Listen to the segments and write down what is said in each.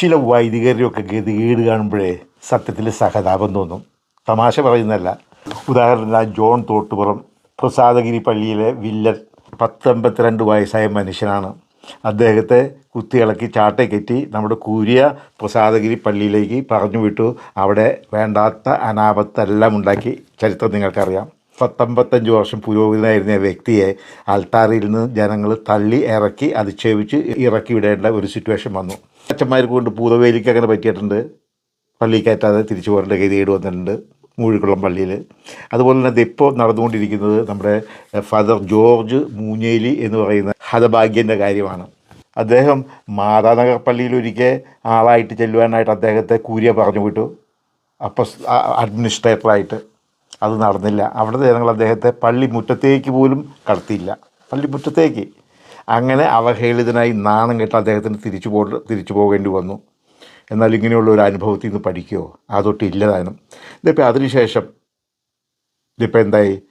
ചില വൈദികരുടെയൊക്കെ ഗതികേട് കാണുമ്പോഴേ സത്യത്തിൽ സഹതാപം തോന്നും. തമാശ പറയുന്നതല്ല. ഉദാഹരണത്തിന് ജോൺ തോട്ടുപുറം പ്രസാദഗിരി പള്ളിയിലെ വില്ലൻ പത്തൊമ്പത്തിരണ്ട് വയസ്സായ മനുഷ്യനാണ്. അദ്ദേഹത്തെ കുത്തിയിളക്കി ചാട്ടേ നമ്മുടെ കൂരിയ പ്രസാദഗിരി പള്ളിയിലേക്ക് പറഞ്ഞു വിട്ടു. അവിടെ വേണ്ടാത്ത അനാപത്തെല്ലാം ഉണ്ടാക്കി ചരിത്രം നിങ്ങൾക്കറിയാം. പത്തൊമ്പത്തഞ്ച് വർഷം പുരോഹിതനായിരുന്ന വ്യക്തിയെ അൽത്താറിൽ നിന്ന് ജനങ്ങൾ തള്ളി ഇറക്കി അധിക്ഷേപിച്ച് ഇറക്കി വിടേണ്ട ഒരു സിറ്റുവേഷൻ വന്നു. അച്ഛന്മാർക്ക് കൊണ്ട് പൂതവേലിക്ക് അങ്ങനെ പറ്റിയിട്ടുണ്ട്. പള്ളി കയറ്റാതെ തിരിച്ചു പോരേണ്ട ഗതികേട് വന്നിട്ടുണ്ട് മൂഴിക്കുളം പള്ളിയിൽ. അതുപോലെ തന്നെ ഇപ്പോൾ നടന്നുകൊണ്ടിരിക്കുന്നത് നമ്മുടെ ഫാദർ ജോർജ് മൂഞ്ഞേലി എന്ന് പറയുന്ന ഹതഭാഗ്യന്റെ കാര്യമാണ്. അദ്ദേഹം മാതാനഗർ പള്ളിയിൽ ഒരിക്കൽ ആളായിട്ട് ചെല്ലുവാനായിട്ട് അദ്ദേഹത്തെ കൂരിയ പറഞ്ഞു വിട്ടു. അപ്പോൾ അഡ്മിനിസ്ട്രേറ്ററായിട്ട്. അത് നടന്നില്ല. അവിടുത്തെ ജനങ്ങൾ അദ്ദേഹത്തെ പള്ളി മുറ്റത്തേക്ക് പോലും കടത്തിയില്ല. പള്ളി മുറ്റത്തേക്ക് അങ്ങനെ അവഹേളിതനായി നാണം കെട്ട് അദ്ദേഹത്തിന് തിരിച്ചു പോ തിരിച്ചു പോകേണ്ടി വന്നു. എന്നാൽ ഇങ്ങനെയുള്ള ഒരു അനുഭവത്തിൽ നിന്ന് പഠിക്കുകയോ അതൊട്ട് ഇല്ലതാനും ഇതിപ്പോൾ അതിനുശേഷം ഇതിപ്പോൾ എന്തായി?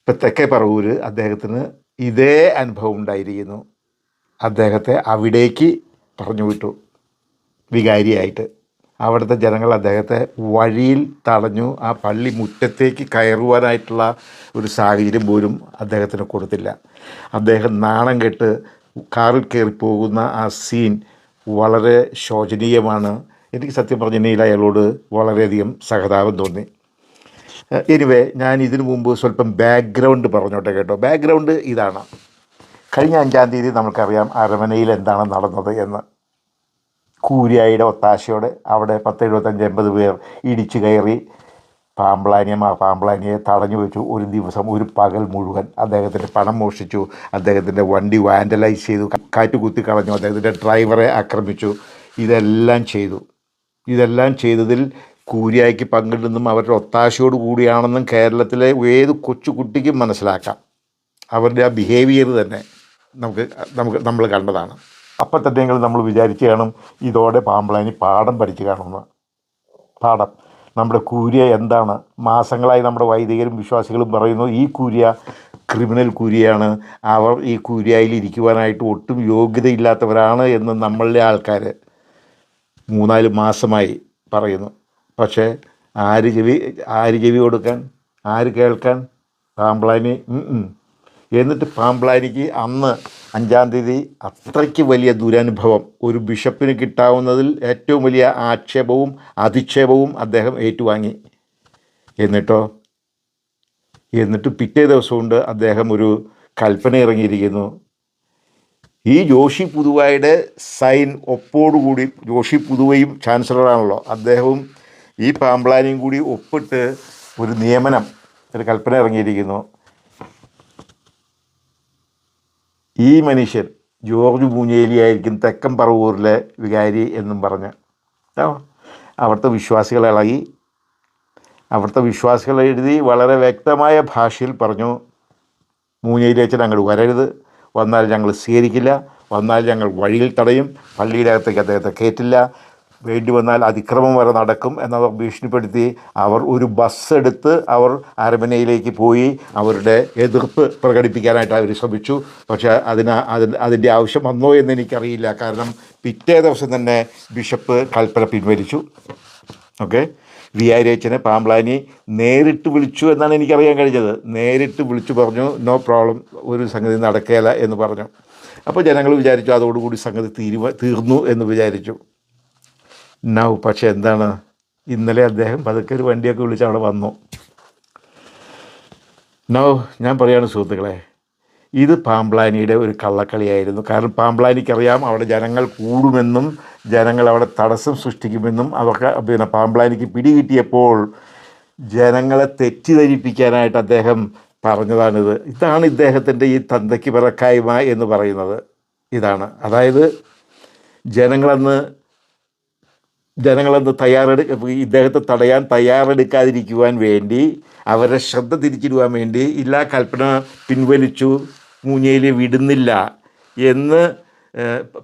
ഇപ്പം തെക്കേ പറവൂര് അദ്ദേഹത്തിന് ഇതേ അനുഭവം ഉണ്ടായിരിക്കുന്നു. അദ്ദേഹത്തെ അവിടേക്ക് പറഞ്ഞു വിട്ടു. വികാരിയായിട്ട്. അവിടുത്തെ ജനങ്ങൾ അദ്ദേഹത്തെ വഴിയിൽ തടഞ്ഞു. ആ പള്ളി മുറ്റത്തേക്ക് കയറുവാനായിട്ടുള്ള ഒരു സാഹചര്യം പോലും അദ്ദേഹത്തിന് കൊടുത്തില്ല. അദ്ദേഹം നാണം കെട്ട് കാറിൽ കയറി പോകുന്ന ആ സീൻ വളരെ ശോചനീയമാണ്. എനിക്ക് സത്യം പറഞ്ഞിട്ടുണ്ടെങ്കിൽ അയാളോട് വളരെയധികം സഹതാപം തോന്നി. എനിവേ ഞാൻ ഇതിനു മുമ്പ് സ്വല്പം ബാക്ക്ഗ്രൗണ്ട് പറഞ്ഞോട്ടെ കേട്ടോ. ബാക്ക്ഗ്രൗണ്ട് ഇതാണ്. കഴിഞ്ഞ അഞ്ചാം തീയതി നമുക്കറിയാം അരമനയിൽ എന്താണ് നടന്നത് എന്ന്. കൂരിയായുടെ ഒത്താശയോടെ അവിടെ പത്ത് എഴുപത്തഞ്ച് എൺപത് പേർ ഇടിച്ചു കയറി പാമ്പ്ലാനിയെ ആ തടഞ്ഞു വെച്ചു. ഒരു ദിവസം ഒരു പകൽ മുഴുവൻ അദ്ദേഹത്തിന്റെ പണം മോഷ്ടിച്ചു. അദ്ദേഹത്തിന്റെ വണ്ടി വാൻഡലൈസ് ചെയ്തു. കാറ്റ് കുത്തി കളഞ്ഞു. അദ്ദേഹത്തിന്റെ ഡ്രൈവറെ ആക്രമിച്ചു. ഇതെല്ലാം ചെയ്തു. ഇതെല്ലാം ചെയ്തതിൽ കൂരിയായ്ക്ക് പങ്കിടുന്നതും അവരുടെ ഒത്താശയോട് കൂടിയാണെന്നും കേരളത്തിലെ ഏത് കൊച്ചുകുട്ടിക്കും മനസ്സിലാക്കാം. അവരുടെ ആ ബിഹേവിയർ തന്നെ നമുക്ക് നമുക്ക് നമ്മൾ കണ്ടതാണ്. അപ്പം തന്നെയെങ്കിലും നമ്മൾ വിചാരിച്ചു കാണും ഇതോടെ പാമ്പളാനി പാഠം പഠിച്ചു കാണുമെന്ന്. പാഠം. നമ്മുടെ കൂര്യ എന്താണ്? മാസങ്ങളായി നമ്മുടെ വൈദികരും വിശ്വാസികളും പറയുന്നു ഈ കൂര്യ ക്രിമിനൽ കൂരിയാണ്. അവർ ഈ കൂരിയയിൽ ഇരിക്കുവാനായിട്ട് ഒട്ടും യോഗ്യതയില്ലാത്തവരാണ് എന്ന് നമ്മളിലെ ആൾക്കാർ മൂന്നാൽ മാസമായി പറയുന്നു. പക്ഷേ ആര് ചെവി ആര് ചെവി കൊടുക്കാൻ? ആര് കേൾക്കാൻ? ഉം. എന്നിട്ട് പാമ്പ്ലാനിക്ക് അന്ന് അഞ്ചാം തീയതി അത്രയ്ക്ക് വലിയ ദുരനുഭവം. ഒരു ബിഷപ്പിന് കിട്ടാവുന്നതിൽ ഏറ്റവും വലിയ ആക്ഷേപവും അധിക്ഷേപവും അദ്ദേഹം ഏറ്റുവാങ്ങി. എന്നിട്ടോ? എന്നിട്ട് പിറ്റേ ദിവസം കൊണ്ട് അദ്ദേഹം ഒരു കൽപ്പന ഇറങ്ങിയിരിക്കുന്നു. ഈ ജോഷി പുതുവായുടെ സൈൻ ഒപ്പോടുകൂടി ജോഷി പുതുവയും ചാൻസലറാണല്ലോ. അദ്ദേഹവും ഈ പാമ്പ്ലാനിയും കൂടി ഒപ്പിട്ട് ഒരു നിയമനം ഒരു കൽപ്പന ഇറങ്ങിയിരിക്കുന്നു. ഈ മനുഷ്യൻ ജോർജ് പൂഞ്ഞേലി ആയിരിക്കും തെക്കൻ പറവൂരിലെ വികാരി എന്നും പറഞ്ഞ്. അവിടുത്തെ വിശ്വാസികൾ ഇളകി. അവിടുത്തെ വിശ്വാസികൾ എഴുതി വളരെ വ്യക്തമായ ഭാഷയിൽ പറഞ്ഞു. മൂഞ്ഞേരി അച്ഛൻ അങ്ങോട്ട് വരരുത്. വന്നാൽ ഞങ്ങൾ സ്വീകരിക്കില്ല. വന്നാൽ ഞങ്ങൾ വഴിയിൽ തടയും. പള്ളിയുടെ അകത്തേക്ക് അദ്ദേഹത്തെ കയറ്റില്ല. വേണ്ടി വന്നാൽ അതിക്രമം വരെ നടക്കും എന്നവർ ഭീഷണിപ്പെടുത്തി അവർ ഒരു ബസ് എടുത്ത് അവർ അരമനയിലേക്ക് പോയി അവരുടെ എതിർപ്പ് പ്രകടിപ്പിക്കാനായിട്ട് അവർ ശ്രമിച്ചു. പക്ഷേ അതിന് അതിന്റെ ആവശ്യം വന്നോ എന്ന് എനിക്കറിയില്ല. കാരണം പിറ്റേ ദിവസം തന്നെ ബിഷപ്പ് കൽപ്പന പിൻവലിച്ചു. ഓക്കെ? വിയാരിയച്ചനെ പാമ്പ്ലാനി നേരിട്ട് വിളിച്ചു എന്നാണ് എനിക്കറിയാൻ കഴിഞ്ഞത്. നേരിട്ട് വിളിച്ചു പറഞ്ഞു നോ പ്രോബ്ലം ഒരു സംഗതി നടക്കുകയില്ല എന്ന് പറഞ്ഞു. അപ്പോൾ ജനങ്ങൾ വിചാരിച്ചു അതോടുകൂടി സംഗതി തീരുവ തീർന്നു എന്ന് വിചാരിച്ചു. നൗ പക്ഷേ എന്താണ്? ഇന്നലെ അദ്ദേഹം പതുക്കെ ഒരു വണ്ടിയൊക്കെ വിളിച്ച് അവിടെ വന്നു. നോ ഞാൻ പറയാണ് സുഹൃത്തുക്കളെ ഇത് പാമ്പ്ലാനിയുടെ ഒരു കള്ളക്കളിയായിരുന്നു. കാരണം പാമ്പ്ലാനിക്കറിയാം അവിടെ ജനങ്ങൾ കൂടുമെന്നും ജനങ്ങൾ അവിടെ തടസ്സം സൃഷ്ടിക്കുമെന്നും അവർക്ക് പിന്നെ പാമ്പ്ലാനിക്ക് പിടികിട്ടിയപ്പോൾ ജനങ്ങളെ തെറ്റിദ്ധരിപ്പിക്കാനായിട്ട് അദ്ദേഹം പറഞ്ഞതാണിത്. ഇതാണ് ഇദ്ദേഹത്തിന്റെ ഈ തന്തയ്ക്ക് പിറക്കായ്മ എന്ന് പറയുന്നത്. ഇതാണ്. അതായത് ജനങ്ങളന്ന് ജനങ്ങളെന്ന് തയ്യാറെടു ഇദ്ദേഹത്തെ തടയാൻ തയ്യാറെടുക്കാതിരിക്കുവാൻ വേണ്ടി അവരുടെ ശ്രദ്ധ തിരിച്ചിടുവാൻ വേണ്ടി ഇല്ലാ കൽപ്പന പിൻവലിച്ചു മൂഞ്ഞയിൽ വിടുന്നില്ല എന്ന്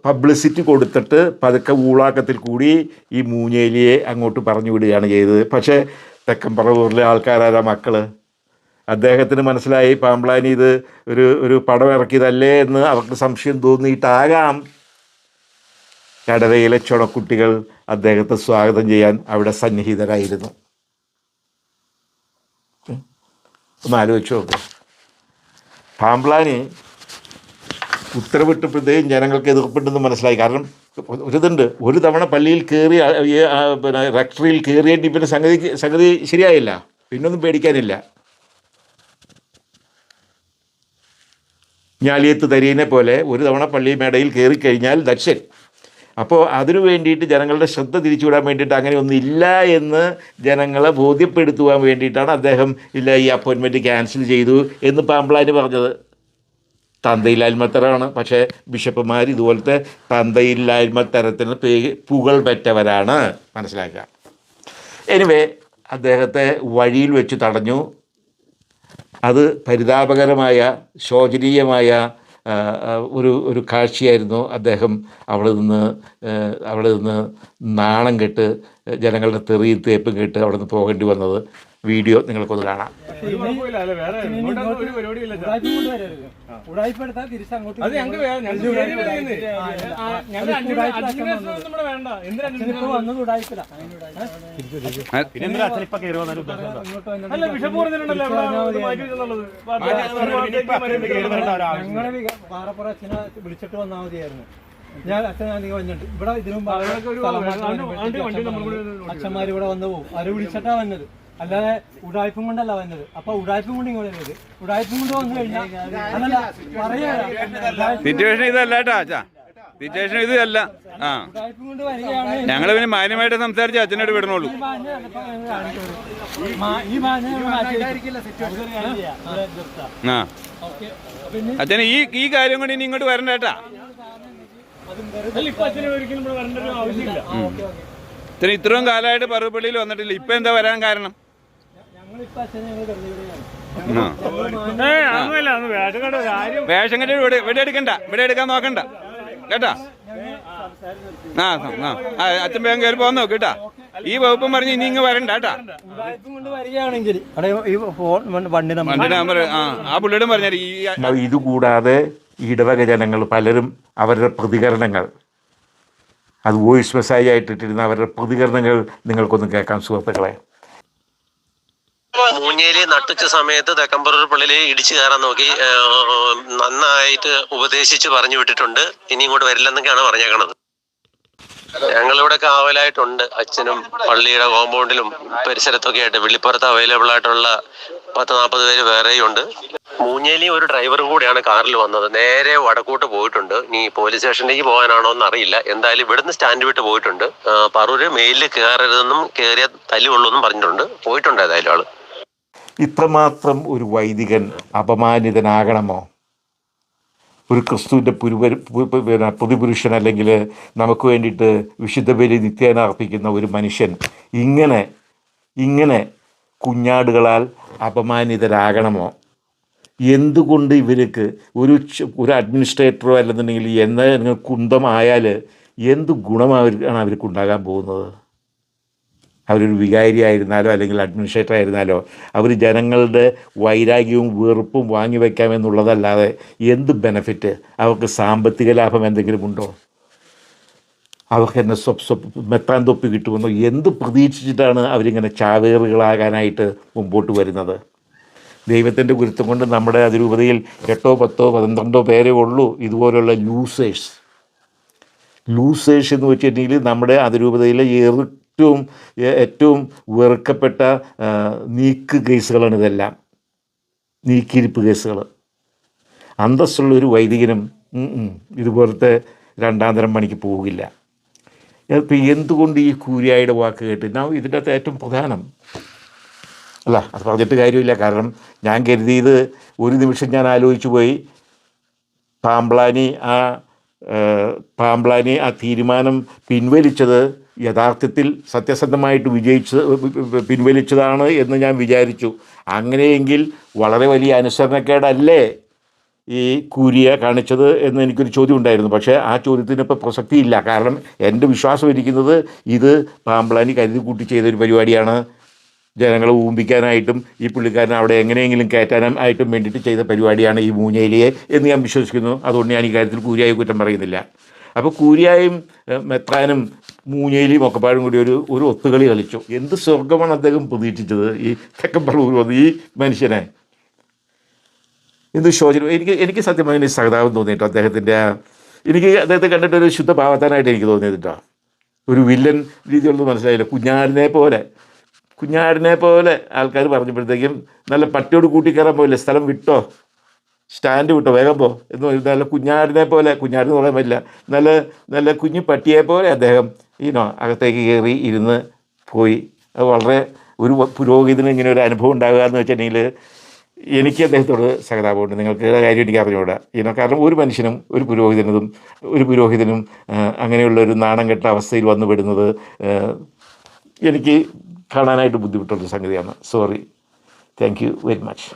പബ്ലിസിറ്റി കൊടുത്തിട്ട് പതുക്കെ ഊളാക്കത്തിൽ കൂടി ഈ മൂഞ്ഞേലിയെ അങ്ങോട്ട് പറഞ്ഞു വിടുകയാണ് ചെയ്തത്. പക്ഷേ തെക്കൻ പറവൂരിലെ ആൾക്കാരാരാ മക്കൾ അദ്ദേഹത്തിന് മനസ്സിലായി പാമ്പ്ലാനി ഇത് ഒരു ഒരു പടം ഇറക്കിയതല്ലേ എന്ന് അവർക്ക് സംശയം തോന്നിയിട്ടാകാം. കടവയിലെ ചുണക്കുട്ടികൾ അദ്ദേഹത്തെ സ്വാഗതം ചെയ്യാൻ അവിടെ സന്നിഹിതരായിരുന്നു. ഒന്ന് ആലോചിച്ച് നോക്ക്. പാമ്പ്ലാനി ഉത്തരവിട്ടപ്പോഴത്തേക്കും ജനങ്ങൾക്ക് എതിർപ്പുണ്ടെന്ന് മനസ്സിലായി. കാരണം ഒരിതുണ്ട്. ഒരു തവണ പള്ളിയിൽ കയറി പിന്നെ റക്ടറിയിൽ കയറിയിട്ട് പിന്നെ സംഗതി സംഗതി ശരിയായില്ല. പിന്നൊന്നും പേടിക്കാനില്ല. ഞാലിയത്ത് തരീനെ പോലെ ഒരു തവണ പള്ളി മേടയിൽ കയറി കഴിഞ്ഞാൽ ദക്ഷൻ അപ്പോൾ അതിനു വേണ്ടിയിട്ട് ജനങ്ങളുടെ ശ്രദ്ധ തിരിച്ചുവിടാൻ വേണ്ടിയിട്ട് അങ്ങനെ ഒന്നും ഇല്ല എന്ന് ജനങ്ങളെ ബോധ്യപ്പെടുത്തുവാൻ വേണ്ടിയിട്ടാണ് അദ്ദേഹം ഇല്ല ഈ അപ്പോയിൻമെന്റ് ക്യാൻസൽ ചെയ്തു എന്ന് പാമ്പ്ലാന് പറഞ്ഞത്. തന്തയില്ലായ്മത്തരാണ് പക്ഷേ ബിഷപ്പുമാർ ഇതുപോലത്തെ തന്തയില്ലായ്മ തരത്തിന് പേ പുകൾ പെറ്റവരാണ്. മനസ്സിലാക്കുക എനിവേ അദ്ദേഹത്തെ വഴിയിൽ വെച്ച് തടഞ്ഞു. അത് പരിതാപകരമായ ശോചനീയമായ ഒരു ഒരു കാഴ്ചയായിരുന്നു അദ്ദേഹം അവിടെ നിന്ന് അവിടെ നിന്ന് നാണം കെട്ട് ജനങ്ങളുടെ തെറിയും തേപ്പും കേട്ട് അവിടെ നിന്ന് പോകേണ്ടി വന്നത്. വീഡിയോ നിങ്ങൾക്കൊന്ന് കാണാം. വിളിച്ചിട്ട് വന്നാൽ മതിയായിരുന്നു ഞാൻ അച്ഛൻ ഞാൻ വന്നിട്ട് ഇവിടെ ഇതിനും അച്ഛന്മാർ ഇവിടെ വന്നു പോകും അവർ വിളിച്ചിട്ടാ വന്നത് അല്ലാതെ ഉടായ്പും കൊണ്ടല്ല വന്നത്. അപ്പൊ ഉടായ്പും കൊണ്ട് ഇങ്ങോട്ട് വരുന്നത് ഉടായ്പും കൊണ്ട് വന്നു കഴിഞ്ഞാൽ അതല്ല പറയാ. സിറ്റുവേഷൻ ഇതല്ല കേട്ടോ സിറ്റുവേഷൻ ഇതല്ല ആ. ഉടായ്പും കൊണ്ട് വരികയാണ്. ഞങ്ങൾ പിന്നെ മാന്യമായിട്ട് സംസാരിച്ച് അച്ഛനോട് വിടണുള്ളൂ. ആ. അച്ഛന് ഈ ഈ കാര്യം കൊണ്ട് ഇനി ഇങ്ങോട്ട് വരണ്ട കേട്ടാ. ഇത്രയും കാലമായിട്ട് പറവപ്പള്ളിയിൽ വന്നിട്ടില്ല. ഇപ്പൊ എന്താ വരാൻ കാരണം? വേഷം കെട്ടി ഇവിടെ ഇവിടെ എടുക്കണ്ട ഇവിടെ എടുക്കാൻ നോക്കണ്ട. കേട്ടാ? ആ ആ അച്ഛൻ വേഗം കയറി പോന്നോ കേട്ടാ? ഈ വകുപ്പും പറഞ്ഞ് ഇനി ഇങ്ങ് വരണ്ട കേട്ടാ? ഉടായ്പും കൊണ്ട് വരികയാണെങ്കിൽ. അവിടെ ഈ ഫോൺ വണ്ടി നമ്പർ ആ ആ പുള്ളിയോടും പറഞ്ഞാൽ ഈ ഇതുകൂടാതെ ഇടവക ജനങ്ങൾ പലരും അവരുടെ പ്രതികരണങ്ങൾ അത് വോയിസ് മെസ്സേജ് ആയിട്ടിട്ടിരുന്ന അവരുടെ പ്രതികരണങ്ങൾ നിങ്ങൾക്കൊന്ന് കേൾക്കാം സുഹൃത്തുക്കളെ. മൂഞ്ഞേലി നട്ടുച്ച സമയത്ത് തെക്കമ്പറൂർ പള്ളിയിൽ ഇടിച്ചു കയറാൻ നോക്കി നന്നായിട്ട് ഉപദേശിച്ച് പറഞ്ഞു വിട്ടിട്ടുണ്ട്. ഇനി ഇങ്ങോട്ട് വരില്ലെന്നൊക്കെയാണ് പറഞ്ഞേക്കണത്. ഞങ്ങളിവിടെ കാവലായിട്ടുണ്ട്. അച്ഛനും പള്ളിയുടെ കോമ്പൗണ്ടിലും പരിസരത്തൊക്കെ ആയിട്ട് വെള്ളിപ്പുറത്ത് അവൈലബിൾ ആയിട്ടുള്ള പത്ത് നാൽപ്പത് പേര് വേറെയും ഉണ്ട്. മൂഞ്ഞേലി ഒരു ഡ്രൈവർ കൂടിയാണ് കാറിൽ വന്നത്. നേരെ വടക്കോട്ട് പോയിട്ടുണ്ട്. ഇനി പോലീസ് സ്റ്റേഷനിലേക്ക് പോകാനാണോ എന്ന് അറിയില്ല എന്തായാലും ഇവിടുന്ന് സ്റ്റാൻഡ് വിട്ട് പോയിട്ടുണ്ട്. പറൂര് മെയിലിൽ കയറരുതെന്നും കയറിയ എന്നും പറഞ്ഞിട്ടുണ്ട്. പോയിട്ടുണ്ട് ഏതായാലും ആൾ? ഇത്രമാത്രം ഒരു വൈദികൻ അപമാനിതനാകണമോ? ഒരു ക്രിസ്തുവിന്റെ പുരുവരു പു- പു- പിന്നെ പ്രതിപുരുഷൻ അല്ലെങ്കിൽ നമുക്ക് വേണ്ടിയിട്ട് വിശുദ്ധ ബലി നിത്യേന അർപ്പിക്കുന്ന ഒരു മനുഷ്യൻ ഇങ്ങനെ ഇങ്ങനെ കുഞ്ഞാടുകളാൽ അപമാനിതരാകണമോ? എന്തുകൊണ്ട് ഇവർക്ക് ഒരു ഒരു അഡ്മിനിസ്ട്രേറ്ററോ അല്ലെന്നുണ്ടെങ്കിൽ എന്ന കുന്തമായാൽ എന്ത് ഗുണമാണ് അവർക്ക് ഉണ്ടാകാൻ പോകുന്നത്? അവരൊരു വികാരി ആയിരുന്നാലോ അല്ലെങ്കിൽ അഡ്മിനിസ്ട്രേറ്റർ ആയിരുന്നാലോ അവർ ജനങ്ങളുടെ വൈരാഗ്യവും വെറുപ്പും വാങ്ങി വയ്ക്കാമെന്നുള്ളതല്ലാതെ എന്ത് ബെനഫിറ്റ് അവർക്ക് സാമ്പത്തിക ലാഭം എന്തെങ്കിലും ഉണ്ടോ? അവർക്ക് എന്നെ സ്വപ് സ്വപ് മെത്താൻ തൊപ്പി കിട്ടുമെന്നോ? എന്ത് പ്രതീക്ഷിച്ചിട്ടാണ് അവരിങ്ങനെ ചാവേറുകളാകാനായിട്ട് മുമ്പോട്ട് വരുന്നത്? ദൈവത്തിന്റെ ഗുരുത്വം കൊണ്ട് നമ്മുടെ അതിരൂപതയിൽ എട്ടോ പത്തോ പന്ത്രണ്ടോ പേരേ ഉള്ളൂ ഇതുപോലുള്ള ലൂസേഴ്സ് ലൂസേഴ്സ് എന്ന് വെച്ചിട്ടുണ്ടെങ്കിൽ നമ്മുടെ അതിരൂപതയിലെ ഏറ്റവും ഏറ്റവും വെറുക്കപ്പെട്ട നീക്ക് കേസുകളാണ് ഇതെല്ലാം. നീക്കിയിരിപ്പ് കേസുകൾ അന്തസ്സുള്ള ഒരു വൈദികനും ഇതുപോലത്തെ രണ്ടാം തരം പണിക്ക് പോകില്ല. ഇപ്പം എന്തുകൊണ്ട് ഈ കൂരിയായുടെ വാക്ക് കേട്ട്? ഞാൻ ഇതിന്റെ അകത്ത് ഏറ്റവും പ്രധാനം. അല്ല അത് പറഞ്ഞിട്ട് കാര്യമില്ല. കാരണം ഞാൻ കരുതിയത് ഒരു നിമിഷം ഞാൻ ആലോചിച്ചു പോയി. പാമ്പ്ലാനി ആ, പാമ്പ്ലാനി ആ തീരുമാനം പിൻവലിച്ചത് യഥാർത്ഥത്തിൽ സത്യസന്ധമായിട്ട് വിജയിച്ച് പിൻവലിച്ചതാണ് എന്ന് ഞാൻ വിചാരിച്ചു. അങ്ങനെയെങ്കിൽ വളരെ വലിയ അനുസരണക്കേടല്ലേ ഈ കൂരിയ കാണിച്ചത് എന്ന് എനിക്കൊരു ചോദ്യം ഉണ്ടായിരുന്നു പക്ഷേ ആ ചോദ്യത്തിന് ഇപ്പോൾ പ്രസക്തിയില്ല. കാരണം എന്റെ വിശ്വാസം ഇരിക്കുന്നത് ഇത് പാമ്പ്ലാനി കരുതി കൂട്ടി ചെയ്തൊരു പരിപാടിയാണ്. ജനങ്ങളെ ഊമ്പിക്കാനായിട്ടും ഈ പുള്ളിക്കാരനെ അവിടെ എങ്ങനെയെങ്കിലും കയറ്റാനും ആയിട്ടും വേണ്ടിയിട്ട് ചെയ്ത പരിപാടിയാണ് ഈ മൂഞ്ഞേലിയെ എന്ന് ഞാൻ വിശ്വസിക്കുന്നു. അതുകൊണ്ട് ഞാൻ ഈ കാര്യത്തിൽ കൂരിയായി കുറ്റം പറയുന്നില്ല. അപ്പോൾ കൂരിയായും മെത്രാനും മൂഞ്ഞേലിയും ഒക്കെപ്പാടും കൂടി ഒരു ഒരു ഒത്തുകളി കളിച്ചു. എന്ത് സ്വർഗമാണ് അദ്ദേഹം പ്രതീക്ഷിച്ചത്? ഈ തെക്കൻ വന്ന് ഈ മനുഷ്യനെ? എന്ത് ശോചനം? എനിക്ക് എനിക്ക് സത്യമായി സഹതാപം തോന്നിയിട്ടോ അദ്ദേഹത്തിന്റെ എനിക്ക് അദ്ദേഹത്തെ കണ്ടിട്ട് ഒരു ശുദ്ധ പാവത്താനായിട്ട് എനിക്ക് തോന്നിയിട്ടോ? ഒരു വില്ലൻ രീതിയുള്ളത് മനസ്സിലായില്ല. കുഞ്ഞാടിനെ പോലെ. കുഞ്ഞാടിനെ പോലെ ആൾക്കാർ പറഞ്ഞപ്പോഴത്തേക്കും നല്ല പട്ടിയോട് കൂട്ടിക്കയറാൻ പോയില്ലേ? സ്ഥലം വിട്ടോ? സ്റ്റാൻഡ് വിട്ടോ. വേഗം പോ. എന്ന് നല്ല കുഞ്ഞാടിനെ പോലെ കുഞ്ഞാടിന് പറയാൻ പറ്റില്ല. നല്ല നല്ല കുഞ്ഞു പട്ടിയെ പോലെ അദ്ദേഹം ഈനോ അകത്തേക്ക് കയറി ഇരുന്ന് പോയി. അത് വളരെ ഒരു പുരോഗതിന് ഇങ്ങനെ ഒരു അനുഭവം ഉണ്ടാകുക എന്ന് വെച്ചിട്ടുണ്ടെങ്കിൽ എനിക്ക് അദ്ദേഹത്തോട് സഹതാപമുണ്ട്. നിങ്ങൾക്ക് കാര്യം എനിക്ക് അറിഞ്ഞുകൂടാ. ഇനോ കാരണം ഒരു മനുഷ്യനും ഒരു പുരോഹിതനും ഒരു പുരോഹിതനും അങ്ങനെയുള്ള ഒരു നാണം കെട്ട അവസ്ഥയിൽ വന്നുപെടുന്നത് എനിക്ക് കാണാനായിട്ട് ബുദ്ധിമുട്ടുള്ള സംഗതിയാണ്. Sorry thank you very much